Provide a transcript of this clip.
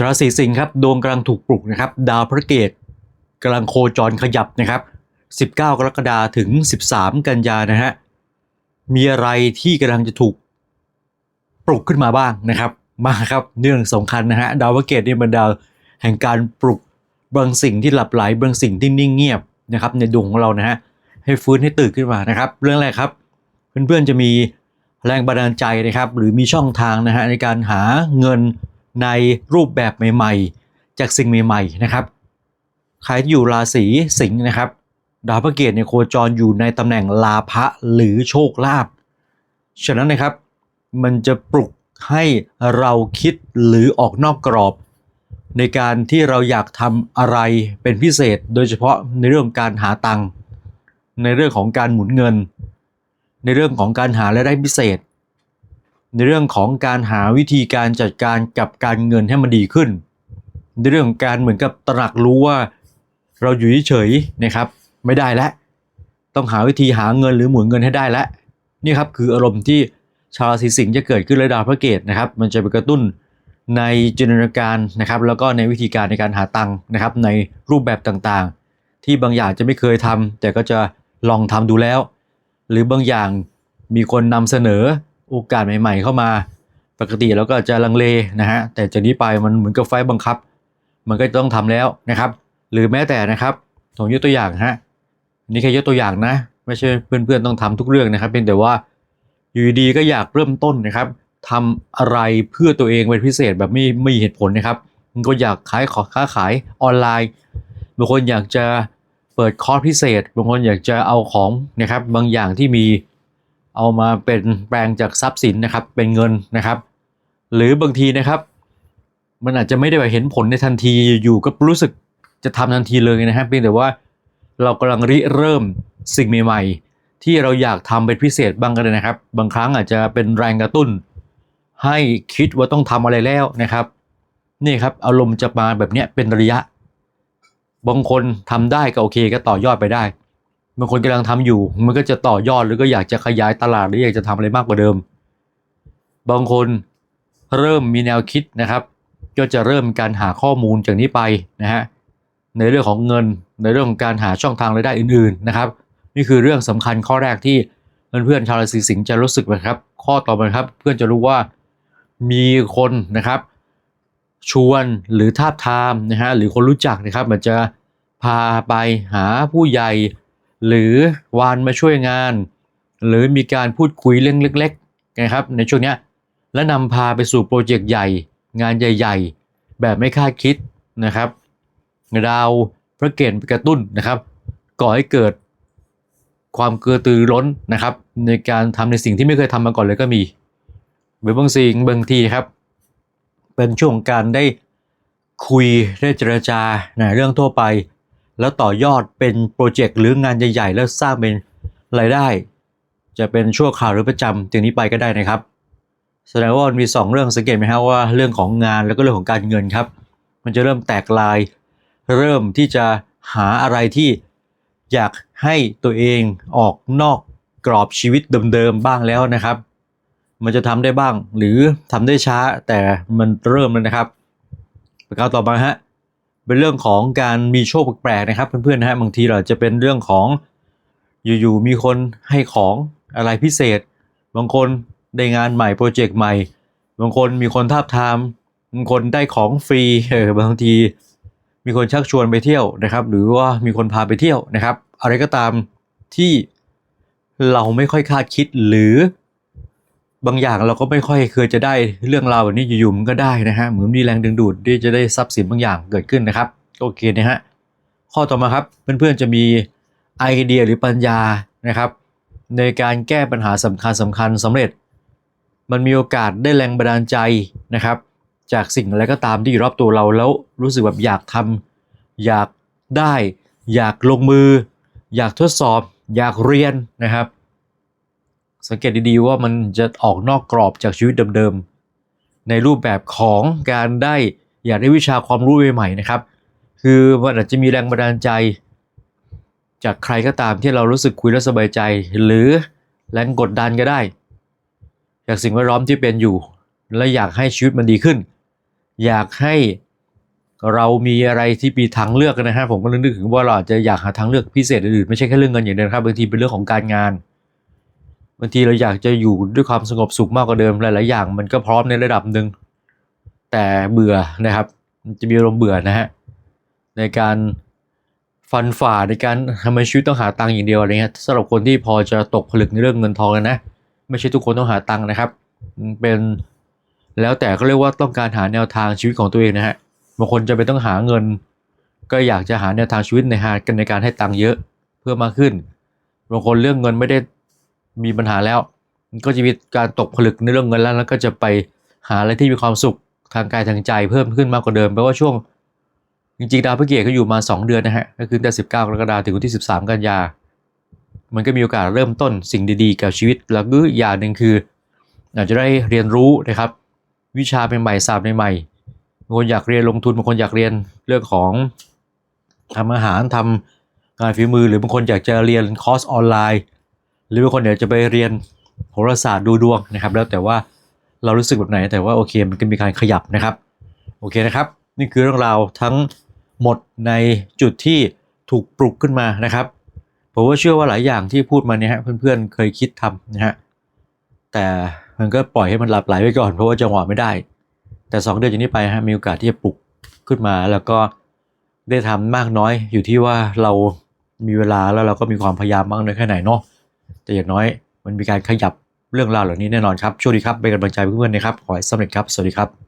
ชราศีสิงห์ครับดวงกำลังถูกปลุกนะครับ ดาวพระเกตกำลังโคจรขยับนะครับ 19 กรกฎาคมถึง 13 กันยานะฮะมีอะไรที่กำลังจะถูกปลุกขึ้นมาบ้างนะครับ มาครับเรื่องสำคัญนะฮะดาวพระเกตนี่เป็นดาวแห่งการปลุกบางสิ่งที่หลับไหลบางสิ่งที่นิ่งเงียบนะครับ ในดวงของเรานะฮะให้ฟื้นให้ตื่นขึ้นมานะครับ เรื่องแรกครับ เพื่อนๆจะมีแรงบันดาลใจนะครับ หรือมีช่องทางนะฮะในการหาเงิน ในรูปแบบใหม่ๆ จากสิ่งใหม่ๆนะครับ ใครที่อยู่ราศีสิงห์นะครับ ดาวพระเกตเนี่ยโคจรอยู่ในตำแหน่งลาภะหรือโชคลาภฉะนั้นนะครับมันจะปลุกให้เราคิดหรือออกนอกกรอบ ในการที่เราอยากทำอะไรเป็นพิเศษ โดยเฉพาะในเรื่องการหาตังค์ในเรื่องของการหมุนเงิน ในเรื่องของการหารายได้พิเศษ ในเรื่องของการหาวิธีการจัดการกับการเงินให้มันดีขึ้น ในเรื่องการเหมือนกับตระหนักรู้ว่าเราอยู่เฉยๆนะครับ ไม่ได้แล้วต้องหาวิธีหาเงินหรือหมุนเงินให้ได้แล้วนี่ครับคืออารมณ์ที่ชาวราศีสิงห์จะเกิดขึ้นระดาวพระเกตนะครับ มันจะไปกระตุ้นในจินตนาการนะครับ แล้วก็ในวิธีการในการหาตังค์นะครับ ในรูปแบบต่างๆ ที่บางอย่างจะไม่เคยทำแต่ก็จะลองทำดูแล้ว หรือบางอย่างมีคนนำเสนอ โอกาสใหม่ ๆ เข้ามา ปกติเราก็จะลังเลนะฮะแต่จากนี้ไปมันเหมือนกับไฟบังคับ มันก็ต้องทำแล้วนะครับ หรือแม้แต่นะครับผมยกตัวอย่างฮะนี่แค่ยกตัวอย่างนะ ไม่ใช่เพื่อนๆต้องทำทุกเรื่องนะครับเพียงแต่ว่าอยู่ดีๆก็อยากเริ่มต้นนะครับทำอะไรเพื่อตัวเองเป็นพิเศษแบบไม่ไม่มีเหตุผลนะครับมันก็อยากขายขอค้าขายออนไลน์บางคนอยากจะเปิดคอร์สพิเศษบางคนอยากจะเอาของนะครับบางอย่างที่มี เอามาเป็นแปลงจากทรัพย์สินนะครับ เป็นเงินนะครับ หรือบางทีนะครับ มันอาจจะไม่ได้แบบเห็นผลในทันทีอยู่ก็รู้สึกจะทำทันทีเลยนะครับเพียงแต่ว่าเรากำลังริเริ่มสิ่งใหม่ๆ ที่เราอยากทำเป็นพิเศษบ้างก็ได้นะครับ บางครั้งอาจจะเป็นแรงกระตุ้น ให้คิดว่าต้องทำอะไรแล้วนะครับนี่ครับอารมณ์จะมาแบบเนี้ยเป็นระยะ บางคนทำได้ก็โอเคก็ต่อยอดไปได้ บางคนกำลังทำอยู่ มันก็จะต่อยอดหรือก็อยากจะขยายตลาดหรืออยากจะทำอะไรมากกว่าเดิม บางคนเริ่มมีแนวคิดนะครับ ก็จะเริ่มการหาข้อมูลจากนี้ไปนะฮะในเรื่องของเงินในเรื่องของการหาช่องทางรายได้อื่น ๆนะครับ นี่คือเรื่องสำคัญข้อแรกที่เพื่อนๆชาวราศีสิงห์จะรู้สึกนะครับ ข้อต่อมาครับ เพื่อนจะรู้ว่ามีคนนะครับ ชวนหรือทาบทามนะฮะหรือคนรู้จักนะครับ มันจะพาไปหาผู้ใหญ่ หรือวานมาช่วยงาน หรือมีการพูดคุยเรื่องเล็กๆนะครับในช่วงนี้และนำพาไปสู่โปรเจกต์ใหญ่ งานใหญ่ ๆ แบบไม่คาดคิดนะครับดาวพระเกตกระตุ้นนะครับก่อให้เกิดความเกระตือร้นนะครับ ในการทำในสิ่งที่ไม่เคยทำมาก่อนเลยก็มีหรือบางสิ่งบางทีครับ เป็นช่วงของการได้คุยได้เจรจาในเรื่องทั่วไป แล้วต่อยอดเป็นโปรเจกต์หรืองานใหญ่ๆ แล้วสร้างเป็นรายได้ จะเป็นชั่วคราวหรือประจำถึงนี้ไปก็ได้นะครับ แสดงว่ามันมี 2 เรื่องสังเกตไหมครับว่าเรื่องของงานแล้วก็เรื่องของการเงินครับ มันจะเริ่มแตกลาย เริ่มที่จะหาอะไรที่อยากให้ตัวเองออกนอกกรอบชีวิตเดิมๆบ้างแล้วนะครับ มันจะทำได้บ้างหรือทำได้ช้าแต่มันเริ่มแล้วนะครับประการต่อมาฮะ เป็นเรื่องของการมีโชคแปลกๆนะครับ เพื่อนๆนะฮะบางทีเราจะเป็นเรื่องของอยู่ๆมีคนให้ของอะไรพิเศษ บางคนได้งานใหม่โปรเจกต์ใหม่ บางคนมีคนทาบทามบางคนได้ของฟรีเออบางทีมีคนชักชวนไปเที่ยวนะครับ หรือว่ามีคนพาไปเที่ยวนะครับ อะไรก็ตามที่เราไม่ค่อยคาดคิดหรือ บางอย่างเราก็ไม่ค่อยเคยจะได้เรื่องราวแบบนี้อยู่ๆมันก็ได้นะฮะเหมือนมีแรงดึงดูดที่จะได้ทรัพย์สินบางอย่างเกิดขึ้นนะครับโอเคนะฮะข้อต่อมาครับเพื่อนๆจะมีไอเดียหรือปัญญานะครับ ในการแก้ปัญหาสำคัญสำคัญสำเร็จ มันมีโอกาสได้แรงบันดาลใจนะครับ จากสิ่งอะไรก็ตามที่อยู่รอบตัวเราแล้วรู้สึกแบบอยากทำอยากได้ อยากลงมือ อยากทดสอบ อยากเรียนนะครับ สังเกตดีๆว่ามันจะออกนอกกรอบจากชีวิตเดิมๆ ในรูปแบบของการได้อยากได้วิชาความรู้ใหม่ๆนะครับ คือมันอาจจะมีแรงบันดาลใจ จากใครก็ตามที่เรารู้สึกคุยแล้วสบายใจ หรือแรงกดดันก็ได้ จากสิ่งแวดล้อมที่เป็นอยู่ และอยากให้ชีวิตมันดีขึ้น อยากให้เรามีอะไรที่มีทางเลือกนะฮะผมก็นึกถึงว่าเราอาจจะอยากหาทางเลือกพิเศษอื่นๆไม่ใช่แค่เรื่องเงินอย่างเดียวครับบางทีเป็นเรื่องของการงาน บางทีเราอยากจะอยู่ด้วยความสงบสุขมากกว่าเดิมหลายๆอย่าง มันก็พร้อมในระดับหนึ่งแต่เบื่อนะครับ มันจะมีอารมณ์เบื่อนะฮะในการฟันฝ่าในการทำให้ชีวิตต้องหาตังค์อย่างเดียวอะไรเงี้ยสำหรับคนที่พอจะตกผลึกในเรื่องเงินทองนะ ไม่ใช่ทุกคนต้องหาตังค์นะครับเป็นแล้วแต่ก็เรียกว่าต้องการหาแนวทางชีวิตของตัวเองนะฮะบางคนจะไปต้องหาเงิน ก็อยากจะหาแนวทางชีวิตในหากันในการให้ตังค์เยอะเพื่อมากขึ้นบางคนเรื่องเงินไม่ได้ มีปัญหาแล้วก็จะมีการตกผลึกในเรื่องเงินแล้วแล้วก็จะไปหาอะไรที่มีความสุขทางกายทางใจเพิ่มขึ้นมากกว่าเดิมแปลว่าช่วง จริงๆ ดาวพฤหัสก็อยู่มา 2 เดือนนะฮะก็คือตั้งแต่19กรกฎาคมถึงวันที่ 13 กันยา มันก็มีโอกาสเริ่มต้นสิ่งดีๆ กับชีวิต แล้วก็อีกอย่างหนึ่งคืออาจจะได้เรียนรู้นะครับ วิชาใหม่ๆศาสตร์ใหม่ๆบางคนอยากเรียนลงทุนบางคนอยากเรียนเรื่องของทำอาหารทำงานฝีมือ หรือบางคนอยากจะเรียนคอร์สออนไลน์ หรือบางคนอยากจะไปเรียนโหราศาสตร์ดูดวงนะครับ แล้วแต่ว่าเรารู้สึกแบบไหนแต่ว่าโอเคมันก็มีการขยับนะครับโอเคนะครับ นี่คือเรื่องราวทั้งหมดในจุดที่ถูกปลุกขึ้นมานะครับผมว่าเชื่อว่าหลายอย่างที่พูดมาเนี่ยฮะเพื่อนๆเคยคิดทำนะฮะแต่มันก็ปล่อยให้มันหลับไหลไปก่อนเพราะว่าจังหวะไม่ได้ แต่ 2 เดือนจากนี้ไปฮะมีโอกาสที่จะปลุกขึ้นมา แล้วก็ได้ทำมากน้อยอยู่ที่ว่าเรามีเวลาแล้วเราก็มีความพยายามมากน้อยแค่ไหนเนาะ แต่อย่างน้อยมันมีการขยับเรื่องราวเหล่านี้แน่นอนครับช่วงดีครับเป็นกำลังใจเพื่อนๆนะครับขอให้สำเร็จครับสวัสดีครับ